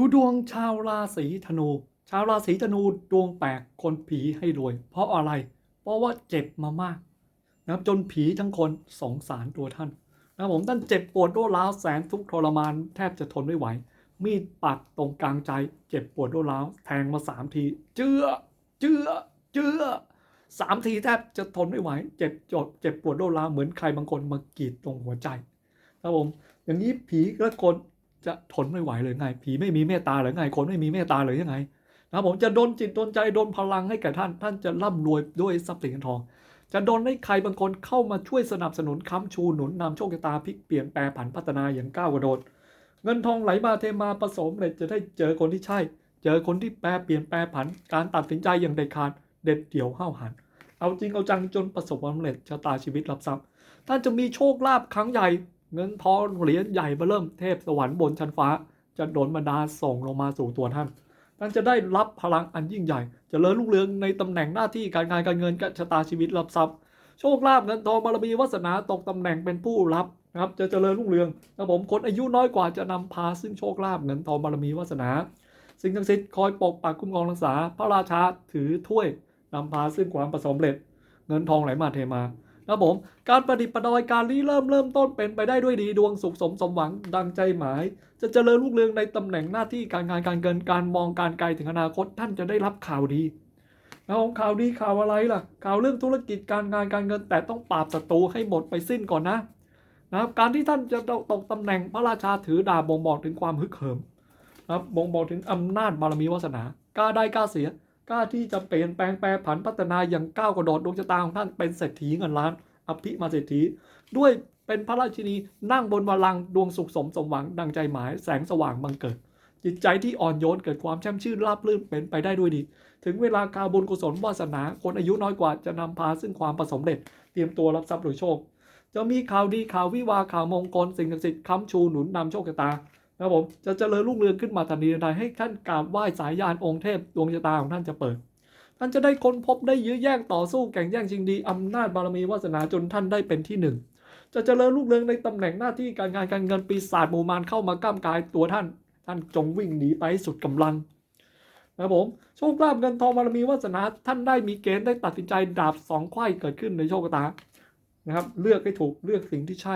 ดูดวงชาวราศีธนู ชาวราศีธนูดวงแปลกคนผีให้รวย เพราะอะไร เพราะว่าเจ็บมามากนะครับจนผีทั้งคนสงสารตัวท่านนะครับผมท่านเจ็บปวดรวดร้าวแสนทุกทรมานแทบจะทนไม่ไหว มีดปักตรงกลางใจ เจ็บปวดรวดร้าวแทงมาสามทีเจือเจือเจือสามทีแทบจะทนไม่ไหว เจ็บจดเจ็บปวดรวดร้าวเหมือนใครบางคนมากรีดตรงหัวใจนะครับผมอย่างนี้ผีและคน จะทนไม่ไหวเลยไง ผีไม่มีเมตตาหรือไง คนไม่มีเมตตาหรือยังไงนะครับผมจะโดนจิตโดนใจโดนพลังให้แก่ท่าน ท่านจะร่ำรวยด้วยทรัพย์สินเงินทอง จะโดนให้ใครบางคนเข้ามาช่วยสนับสนุนค้ำชูหนุนนำโชคชะตาพลิกเปลี่ยนแปลผันพัฒนาอย่างก้าวกระโดด เงินทองไหลมาเทมาผสมเลยจะได้เจอคนที่ใช่ เจอคนที่แปลเปลี่ยนแปลผัน การตัดสินใจอย่างเด็ดขาดเด็ดเดี่ยวห้าวหัน เอาจริงเอาจังจนประสบความสำเร็จชะตาชีวิตรับทรัพย์ ท่านจะมีโชคลาภครั้งใหญ่ เงินทองเหรียญใหญ่เบ้อเริ่มเทพสวรรค์บนชั้นฟ้า จะโดนบันดาลส่งลงมาสู่ตัวท่านท่านจะได้รับพลังอันยิ่งใหญ่เจะเลิญรุ่งเรืองในตำแหน่งหน้าที่การงานการเงินกับชะตาชีวิตรับทรัพย์ โชคลาภเงินทองบารมีวาสนาตกตำแหน่งเป็นผู้รับนะครับจะเจริญรุ่งเรืองนะผมคนอายุน้อยกว่าจะนำพาซึ่งโชคลาภเงินทองบารมีวาสนา สิ่งศักดิ์สิทธิ์คอยปกปักคุ้มครองรักษา พระราชาถือถ้วยนำพาซึ่งความประสบเร็จ เงินทองไหลมาเทมา ครับผม การประดิษฐ์ประดอยการรีเริ่มเริ่มต้นเป็นไปได้ด้วยดีดวงสุขสมสมหวังดังใจหมาย จะเจริญรุ่งเรืองในตำแหน่งหน้าที่การงานการเงินการมองการไกลถึงอนาคตท่านจะได้รับข่าวดีนะครับข่าวดีข่าวอะไรล่ะ ข่าวเรื่องธุรกิจการงานการเงินแต่ต้องปราบศัตรูให้หมดไปสิ้นก่อนนะนะครับการที่ท่านจะตกตำแหน่งพระราชาถือดาบบ่งบอกถึงความฮึกเหิมนะครับบ่งบอกถึงอำนาจบารมีวาสนากล้าได้กล้าเสีย กล้าที่จะเปลี่ยนแปลงแปรผันพัฒนาอย่างก้าวกระโดดดวงชะตาของท่านเป็นเศรษฐีเงินล้าน อภิมาเศรษฐี ด้วยเป็นพระราชินีนั่งบนบัลลังก์ดวงสุขสมสมหวังดังใจหมายแสงสว่างบังเกิด จิตใจที่อ่อนโยนเกิดความแช่มชื่นราบรื่นเป็นไปได้ด้วยดี ถึงเวลาการบุญกุศลวาสนาคนอายุน้อยกว่าจะนำพาซึ่งความประสมเร็จ เตรียมตัวรับทรัพย์หรือโชค จะมีข่าวดีข่าววิวาข่าวมงคลสิ่งศักดิ์สิทธิ์ค้ำชูหนุนนำโชคชะตา นะครับผมจะเจริญรุ่งเรืองขึ้นมาทันทีทันใดให้ท่านกราบไหว้สายยานองค์เทพดวงชะตาของท่านจะเปิด ท่านจะได้ค้นพบได้ยื้อแย่งต่อสู้แข่งแย่งชิงดีอำนาจบารมีวาสนาจนท่านได้เป็นที่หนึ่งจะเจริญรุ่งเรืองในตำแหน่งหน้าที่การงานการเงินปีศาจหมู่มารเข้ามาก้ามกายตัวท่าน ท่านจงวิ่งหนีไปสุดกำลังนะครับผมโชคลาภเงินทองบารมีวาสนาท่านได้มีเกณฑ์ได้ตัดสินใจดาบสองไขว้เกิดขึ้นในโชคชะตานะครับ เลือกให้ถูกเลือกสิ่งที่ใช่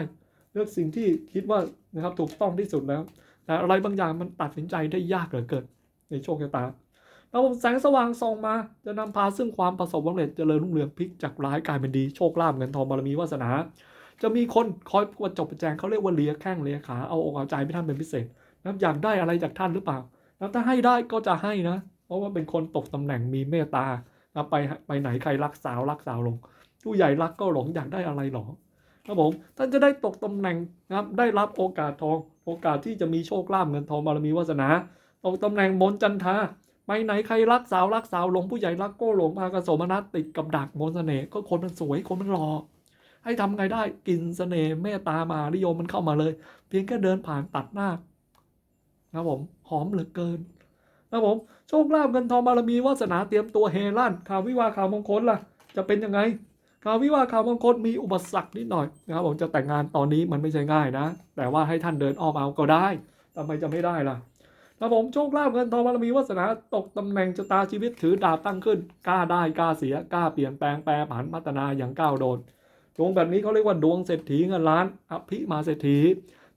เลือกสิ่งที่คิดว่านะครับถูกต้องที่สุดแล้ว แต่อะไรบางอย่างมันตัดสินใจได้ยากเหลือเกินในโชคชะตาระบบแสงสว่างส่องมา จะนำพาซึ่งความประสบความสำเร็จเจริญรุ่งเรืองพลิกจากร้ายกลายเป็นดีโชคลาภเงินทองบารมีวาสนา จะมีคนคอยประจบประแจงเขาเรียกว่าเลียแข้งเลียขาเอาอกเอาใจไปท่านเป็นพิเศษนะอยากได้อะไรจากท่านหรือเปล่าแล้วถ้าให้ได้ก็จะให้นะ เพราะว่าเป็นคนตกตำแหน่งมีเมตตานะไปไปไหนใครรักสาวรักสาวลง ผู้ใหญ่รักก็หลงอยากได้อะไรหรอ ครับผมท่านจะได้ตกตำแหน่งนะครับได้รับโอกาสทอง โอกาสที่จะมีโชคลาภเงินทองบารมีวาสนาตกตำแหน่งมนต์จันทาไปไหนใครรักสาวรักสาวหลงผู้ใหญ่รักก็หลงพากระสมนัตติดกับดักมนต์เสน่ห์ก็คนมันสวยคนมันหล่อให้ทำไงได้กินเสน่ห์เมตตามานิยมมันเข้ามาเลย เพียงแค่เดินผ่านตัดหน้านะครับผมหอมเหลือเกินนะครับผมโชคลาภเงินทองบารมีวาสนาเตรียมตัวเฮลั่นข่าววิวาข่าวมงคลล่ะ จะเป็นยังไง ข่าววิวาข่าวมงคลมีอุปสรรคนิดหน่อยนะครับผมจะแต่งงานตอนนี้มันไม่ใช่ง่ายนะ แต่ว่าให้ท่านเดินอ้อมเอาก็ได้ทำไมจะไม่ได้ล่ะครับผมโชคลาภเงินทองบารมีวาสนาตกตำแหน่งชะตาชีวิตถือดาบตั้งขึ้นกล้าได้กล้าเสียกล้าเปลี่ยนแปลงแปรผันพัฒนาอย่างก้าวโดดดวงแบบนี้เขาเรียกว่าดวงเศรษฐีเงินล้านอภิมาเศรษฐี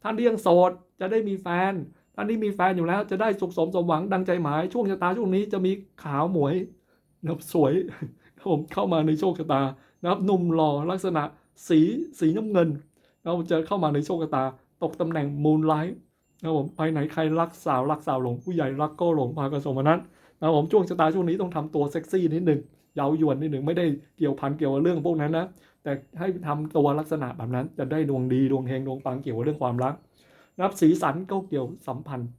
ท่านที่ยังโสดจะได้มีแฟนท่านที่มีแฟนอยู่แล้วจะได้สุขสมสมหวังดังใจหมายช่วงชะตาช่วงนี้จะมีขาวหมวยนะครับสวยครับผมเข้ามาในโชคชะตา นะครับหนุ่มหล่อลักษณะสีสีน้ำเงินเราจะเข้ามาในโชคชะตา ตกตำแหน่งมูนไลท์นะครับผมไปไหนใครรักสาวรักสาวหลงผู้ใหญ่รักก็หลงพากระสมนั้นนะครับผมช่วงชะตาช่วงนี้ต้องทำตัวเซ็กซี่นิดหนึ่งเย้ายวนนิดหนึ่งไม่ได้เกี่ยวพันเกี่ยวกับเรื่องพวกนั้นนะแต่ให้ทำตัวลักษณะแบบนั้นจะได้ดวงดีดวงเฮงดวงปังเกี่ยวกับเรื่องความรักนะครับสีสันก็เกี่ยวสัมพันธ์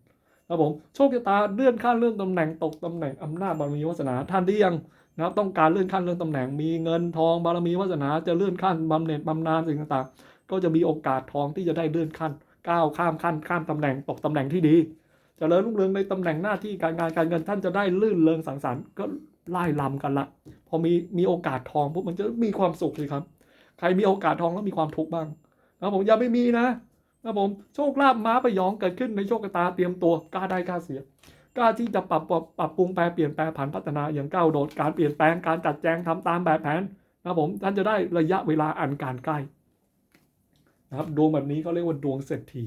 ครับผมโชคชะตาเลื่อนขั้นเลื่อนตำแหน่งตกตำแหน่งอำนาจบารมีวาสนาท่านที่ยังนะครับต้องการเลื่อนขั้นเลื่อนตำแหน่งมีเงินทองบารมีวาสนาจะเลื่อนขั้นบำเหน็จบำนาญสิ่งต่างๆ ก็จะมีโอกาสทองที่จะได้เลื่อนขั้นก้าวข้ามขั้นข้ามตำแหน่งตกตำแหน่งที่ดีจเจริญรุ่งเรืองในตำแหน่งหน้าที่การงานการเงินท่านจะได้ลื่นเริงสังสรรค์ก็ไล่ลำกันละ พอมีมีโอกาสทองปุ๊บมันจะมีความสุขเลยครับ ใครมีโอกาสทองแล้วมีความทุกข์บ้างนะผมอย่าไม่มีนะ นะผมโชคลาภม้าประยองเกิดขึ้นในโชคชะตาเตรียมตัวกล้าได้กล้าเสียกล้าที่จะปรับปรับปรับปรุงแปลเปลี่ยนแปลผันพัฒนาอย่างก้าวโดดการเปลี่ยนแปลงการจัดแจงทำตามแบบแผนนะผมท่านจะได้ระยะเวลาอันการใกล้นะครับดวงแบบนี้เขาเรียกว่าดวงเศรษฐี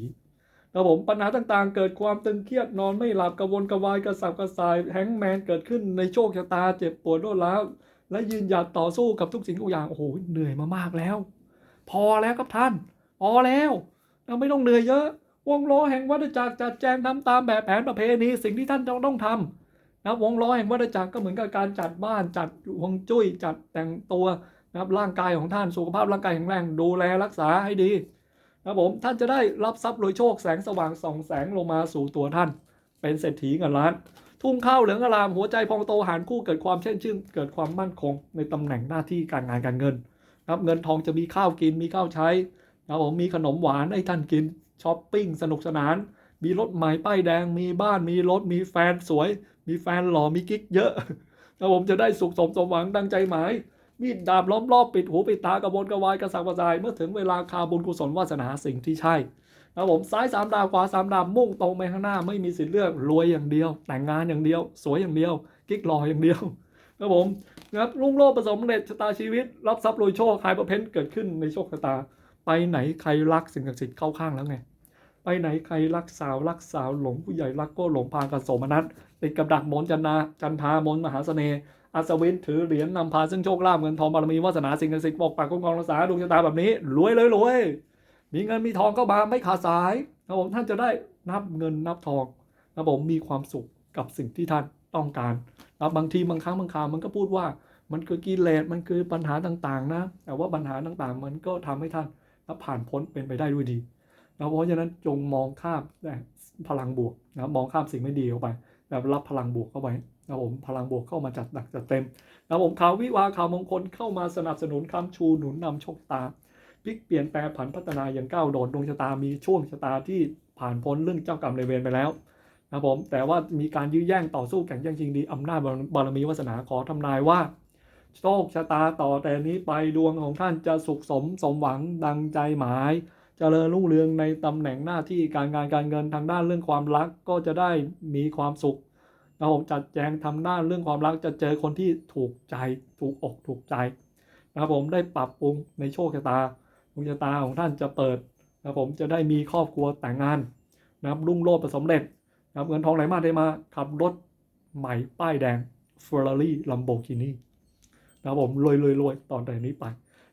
นะผมปัญหาต่างๆ เกิดความตึงเครียดนอนไม่หลับกระวนกระวายกระสับกระส่ายแฮงแมนเกิดขึ้นในโชคชะตาเจ็บปวดรวดร้าวและยืนหยัดต่อสู้กับทุกสิ่งทุกอย่างโอ้โหเหนื่อยมามากแล้ว พอแล้วครับท่าน พอแล้ว เราไม่ต้องเหนื่อยเยอะ วงล้อแห่งวัฏจักรจัดแจงทำตามแบบแผนประเพณีสิ่งที่ท่านต้องต้องทำนะครับวงล้อแห่งวัฏจักรก็เหมือนกับการจัดบ้านจัดวงจุ้ยจัดแต่งตัวนะครับร่างกายของท่านสุขภาพร่างกายแข็งแรงดูแลรักษาให้ดีนะครับผมท่านจะได้รับทรัพย์โดยโชคแสงสว่างส่องแสงลงมาสู่ตัวท่าน เป็นเศรษฐีเงินล้าน ทุ่งข้าวเหลืองอารามหัวใจพองโตหารคู่เกิดความเช่นชื่นเกิดความมั่นคงในตำแหน่งหน้าที่การงานการเงินนะครับเงินทองจะมีข้าวกินมีข้าวใช้ นะครับผมมีขนมหวานให้ท่านกินช้อปปิ้งสนุกสนาน มีรถใหม่ป้ายแดงมีบ้านมีรถมีแฟนสวย มีแฟนหล่อมีกิ๊กเยอะนะครับผมจะได้สุขสมสมหวังดังใจหมาย มีดดาบล้อมรอบปิดหูปิดตากระบวนกระวายกระสับกระส่ายเมื่อถึงเวลาคาบุญกุศลวาสนาสิ่งที่ใช่นะครับผมซ้ายสามดาวขวาสามดาวมุ่งตรงไปข้างหน้าไม่มีสิทธิ์เลือกรวยอย่างเดียว แต่งงานอย่างเดียว สวยอย่างเดียว กิ๊กหล่ออย่างเดียวนะครับผมนะครับรุ่งโรจน์ประสบผสำเร็จชะตาชีวิต รับทรัพย์รวยโชคหายประเพ้นเกิดขึ้นในโชคชะตา ไปไหนใครรักสิ่งศักดิ์สิทธิ์เข้าข้างแล้วไง ไปไหนใครรักสาวรักสาวหลงผู้ใหญ่รักก็หลงพากันโสมนัสติดกับดักมนจันนาจันทามนมหาเสน่ห์อัศวินถือเหรียญนำพาซึ่งโชคลาภเงินทองบารมีวาสนาสิ่งศักดิ์สิทธิ์ปกปักคุ้มครองรักษาดวงชะตาแบบนี้รวยเลยรวยมีเงินมีทองเข้ามาไม่ขาดสายนะผมท่านจะได้นับเงินนับทองนะผมมีความสุขกับสิ่งที่ท่านต้องการนะบางทีบางครั้งบางคราวมันก็พูดว่ามันคือกิเลสมันคือปัญหาต่างๆนะ แต่ว่าปัญหาต่างๆ มันก็ทำให้ท่าน และผ่านพ้นเป็นไปได้ด้วยดีนะเพราะฉะนั้นจงมองข้ามแต่พลังบวกนะมองข้ามสิ่งไม่ดีเข้าไปแบบรับพลังบวกเข้าไปนะผมพลังบวกเข้ามาจัดหนักจัดเต็มนะผมข่าววิวาข่าวมงคลเข้ามาสนับสนุนคำชูหนุนนำโชคตาพลิกเปลี่ยนแปลผันพัฒนาอย่างก้าวโดดดวงชะตามีช่วงชะตาที่ผ่านพ้นเรื่องเจ้ากรรมในเวรไปแล้วนะผมแต่ว่ามีการยื้อแย่งต่อสู้แข่งแย่งชิงดีอำนาจบารมีวาสนาขอทำนายว่า โชคชะตาต่อแต่นี้ไปดวงของท่านจะสุขสมสมหวังดังใจหมายเจริญรุ่งเรืองในตำแหน่งหน้าที่การงานการเงินทางด้านเรื่องความรักก็จะได้มีความสุขนะผมจัดแจงทำด้านเรื่องความรักจะเจอคนที่ถูกใจถูกอกถูกใจนะครับผมได้ปรับปรุงในโชคชะตาดวงชะตาของท่านจะเปิดนะครับผมจะได้มีครอบครัวแต่งงานนะครับรุ่งโรจน์ประสบเร็จนะครับเงินทองไหลมาได้มาขับรถใหม่ป้ายแดง Ferrari Lamborghini นะครับผมรวยรวยรวยตอนแต่นี้ไป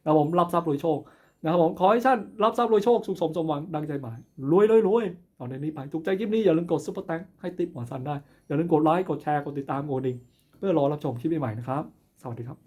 นะครับผมรับทรัพย์รวยโชคนะครับผมขอให้ท่านรับทรัพย์รวยโชคสุขสมสมหวังดังใจหมายรวยรวยรวยตอนนี้ไปถูกใจคลิปนี้อย่าลืมกดซุปเปอร์แตงให้ติปหมอสันได้อย่าลืมกดไลค์กดแชร์กดติดตามกดดิ่งเพื่อรอรับชมคลิปใหม่ๆนะครับ สวัสดีครับ